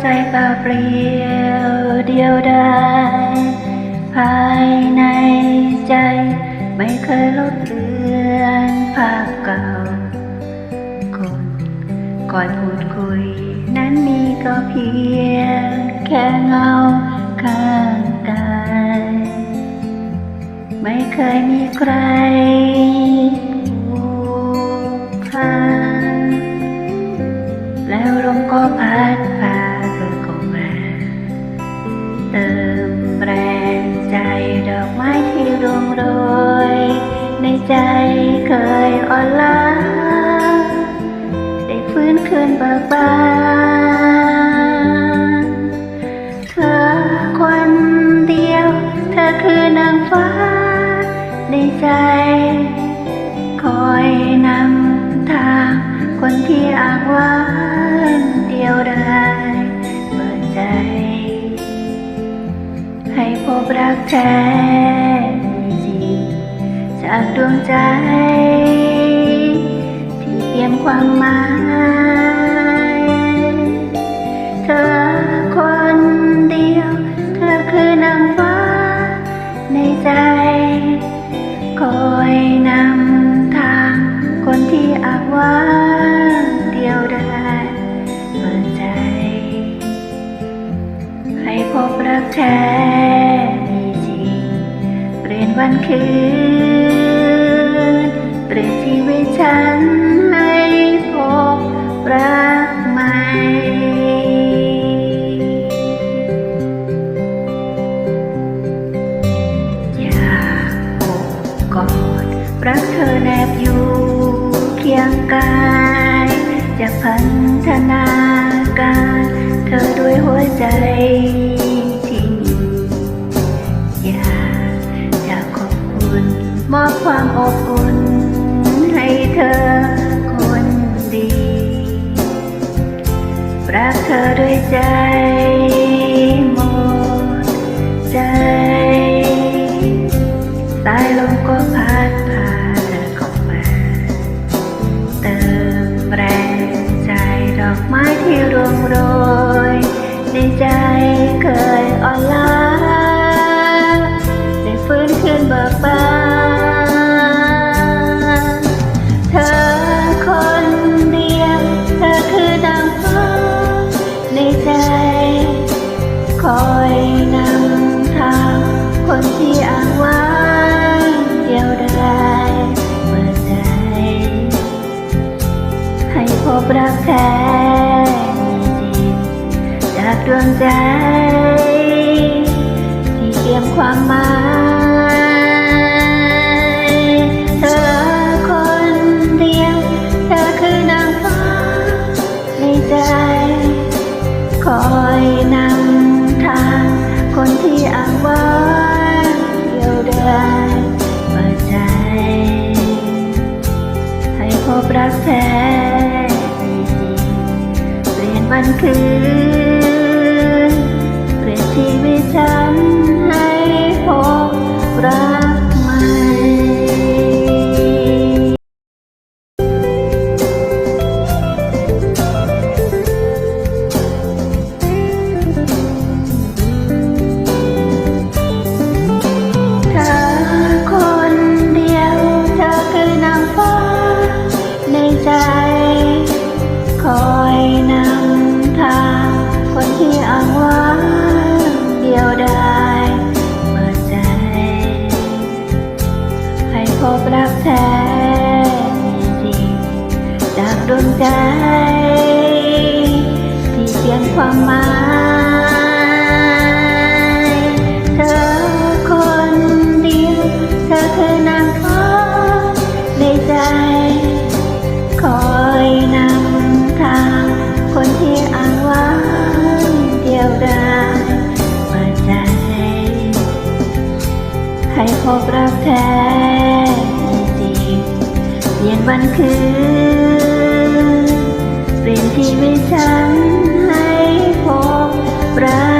ใจเปล่าเปลี่ยวเดียวดายภายในใจ ไม่เคยลบเลือนภาพเก่าคนก่อนพูดคุย นั้นมีก็เพียงแค่เงาข้างกายไม่เคยมีใคร โรย ในใจเคยอ่อนล้า ได้ฟื้นคืนเบิกบานเธอคนเดียว เธอคือนางฟ้า ในใจ คอยนำทาง คนที่อ้างว่านเดียวได้เปิดใจให้พบรักแท้ จากดวงใจ ที่เตรียมความหมาย เธอคนเดียว เธอคือนางฟ้า ในใจ คอยนำทาง คนที่อาว่างเดียวได้เปิดใจ ให้พบรักแท้จริงเปลี่ยนวันคืน ยากจะขอบคุณมอบความอบอุ่นให้เธอคนดี รักเธอด้วยใจหมดใจ ใจ คอยนำทางคนที่อ้างว้างเดียวดายเปิดใจ ให้พบรักแท้จริงจากดวงใจ ที่เตรียมความหมาย อยนำทางคนที่อ้างว้างเดียวได้เปิดใจ ให้พบรักแท้จริงเปลี่ยนวันคืนเปลี่ยนชีวิตฉัน บรักแท้จริงจากดวงใจ ที่เปลี่ยนความหมายเธอคนเดียวเธอคือนางฟ้าในใจ คอยนำทาง คนที่อ้างว่างเดียวด้เปิ พบรักแท้จริงเปลี่ยนวันคืนเปลี่ยนที่ไม่ฉันให้พบรัก